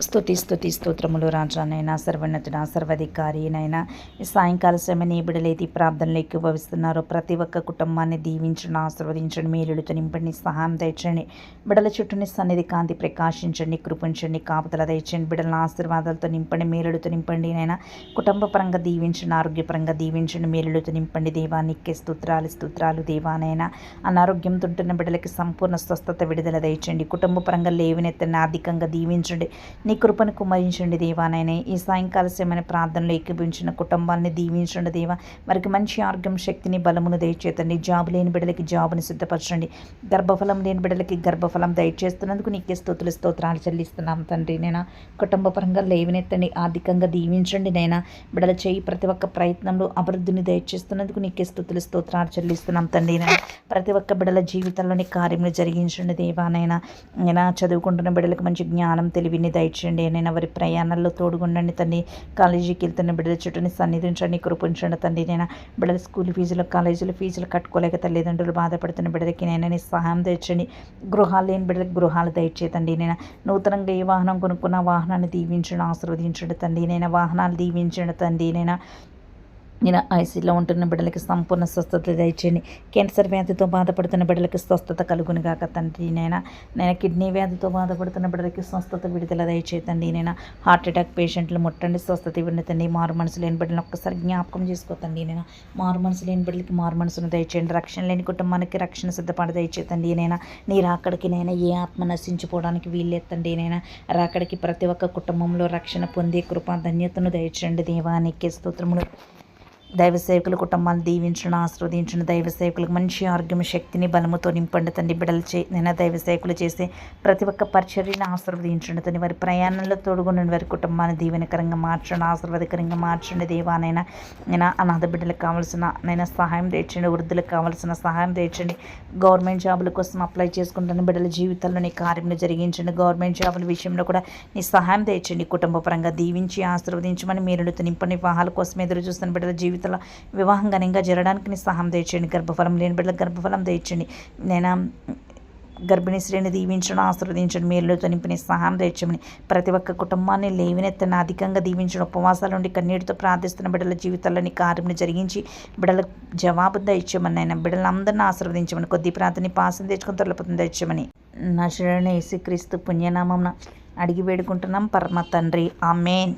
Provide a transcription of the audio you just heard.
స్థుతి స్థుతి స్తోత్రములు రాజానైనా సర్వోన్నతుడ సర్వాధికారి నైనా ఈ సాయంకాల సమయం బిడలేది బిడలైతే ప్రార్థనలు ఎక్కువ భవిస్తున్నారో ప్రతి ఒక్క కుటుంబాన్ని దీవించండి ఆశీర్వదించండి మేలులతో నింపండి సహాయం దయచండి బిడల చుట్టూని సన్నిధి కాంతి ప్రకాశించండి కృపించండి కాపుదల దయచండి బిడల ఆశీర్వాదాలతో నింపండి మేలులతో నింపండి నైనా. కుటుంబ పరంగా దీవించండి ఆరోగ్యపరంగా దీవించండి మేలులతో నింపండి. దేవానికి స్తోత్రాలు స్తోత్రాలు దేవానైనా అనారోగ్యంతో ఉంటున్న బిడ్డలకి సంపూర్ణ స్వస్థత విడుదల దయచండి కుటుంబ పరంగా లేవనెత్తని ఆర్థికంగా దీవించండి. నీ కృపను కుమరించండి దేవానైనా ఈ సాయంకాల సమయమైన ప్రార్థనలో ఏకీభించిన కుటుంబాన్ని దీవించండి దేవా. మరికి మంచి ఆరోగ్యం శక్తిని బలమును దయచేతండి. జాబు లేని బిడ్డలకి జాబుని సిద్ధపరచండి. గర్భఫలం లేని బిడ్డలకి గర్భఫలం దయచేస్తున్నందుకు నీకే స్తోతులు స్తోత్రాలు చెల్లిస్తున్నాం తండ్రి నేను కుటుంబ పరంగా లేవనెత్తండి ఆర్థికంగా దీవించండి నైనా బిడ్డల చేయి ప్రతి ఒక్క ప్రయత్నంలో అభివృద్ధిని దయచేస్తున్నందుకు నీకే స్థుతులు స్తోత్రాలు చెల్లిస్తున్నాం తండ్రి నేను ప్రతి ఒక్క బిడ్డల జీవితంలోని కార్యములు జరిగించండి దేవానైనా నేను చదువుకుంటున్న బిడ్డలకు మంచి జ్ఞానం తెలివిని దయచేయండి నేను వారి ప్రయాణాల్లో తోడుగుండండి తండ్రి కాలేజీకి వెళ్తున్న బిడ్డల చుట్టూని సన్నిధించండి కృపించండి తండ్రి నేను బిడ్డల స్కూల్ ఫీజులు కాలేజీలు ఫీజులు కట్టుకోలేక తల్లిదండ్రులు బాధపడుతున్న బిడ్డలకి నేను సహాయం తెచ్చండి గృహాలు లేని బిడ్డలకు గృహాలు దయచేతండి నేను నూతనంగా ఏ వాహనం కొనుక్కున్న వాహనాన్ని దీవించండి ఆశీర్వదించండి తండ్రి నేను వాహనాలు దీవించండి తండ్రి నేను నేను ఐసీలో ఉంటున్న బిడ్డలకి సంపూర్ణ స్వస్థత దయచేయండి. క్యాన్సర్ వ్యాధితో బాధపడుతున్న బిడ్డలకి స్వస్థత కలుగును కాక తండ్రి నేను నేను కిడ్నీ వ్యాధితో బాధపడుతున్న బిడ్డలకి స్వస్థత విడుదల దయచేతండి నేను హార్ట్ అటాక్ పేషెంట్లు ముట్టండి స్వస్థత ఇవ్వండి తండ్రి. మారు మనసు లేని బిడ్డలను ఒక్కసారి జ్ఞాపకం చేసుకోతండి నేను మారు మనసు లేని బిడ్డలకి మారు మనసును దయచేయండి. రక్షణ లేని కుటుంబానికి రక్షణ సిద్ధపడి దయచేతండి నేను నీ రాకడికి నేను ఏ ఆత్మ నశించిపోవడానికి వీళ్ళెత్తండి నేను రాకడికి ప్రతి ఒక్క కుటుంబంలో రక్షణ పొందే కృప ధన్యతను దయచేయండి. దేవానికి స్తోత్రములు. దైవ సేవకుల కుటుంబాన్ని దీవించడం ఆస్వాదించిన దైవ సేవకులకు మంచి ఆరోగ్యం శక్తిని బలముతో నింపండి తండ్రి. బిడలు చే నేను దైవ సేవకులు చేసే ప్రతి ఒక్క పరిచర్యను ఆశీర్వదించండి తండ్రి. వారి ప్రయాణంలో తోడుగున్న వారి కుటుంబాన్ని దీవెనకరంగా మార్చండి ఆశీర్వాదకరంగా మార్చండి. దేవానైనా నేను అనాథ బిడ్డలకు కావాల్సిన నేను సహాయం తెచ్చండి వృద్ధులకు కావాల్సిన సహాయం తెచ్చండి గవర్నమెంట్ జాబుల కోసం అప్లై చేసుకుంటున్న బిడ్డల జీవితంలో నీ కార్యం జరిగించండి. గవర్నమెంట్ జాబుల విషయంలో కూడా నీ సహాయం తెచ్చండి కుటుంబ పరంగా దీవించి ఆశీర్వదించమని మీరు నింపని వివాహాల కోసం ఎదురు చూస్తున్న బిడ్డల జీవితం జీవితంలో వివాహం ఘనంగా జరగడానికి నీ సహాయం దయచేయండి. గర్భఫలం లేని బిడ్డలకు గర్భఫలం దయచేయండి. నేను గర్భిణీ శ్రేణి దీవించడం ఆశీర్వదించడం మేలుతో నింపిన సహాయం తెచ్చమని ప్రతి ఒక్క కుటుంబాన్ని లేవినెత్తన అధికంగా దీవించడం ఉపవాసాల నుండి కన్నీటితో ప్రార్థిస్తున్న బిడ్డల జీవితాలని కార్యం జరిగించి బిడ్డలకు జవాబు దయచేయమని ఆయన బిడ్డలందరినీ ఆశీర్వదించమని కొద్ది ప్రార్థన పాసం తెచ్చుకొని తొలపతం తెచ్చమని నా శరణి యేసుక్రీస్తు పుణ్యనామం అడిగి వేడుకుంటున్నాం. పరమ తండ్రి. ఆమెన్.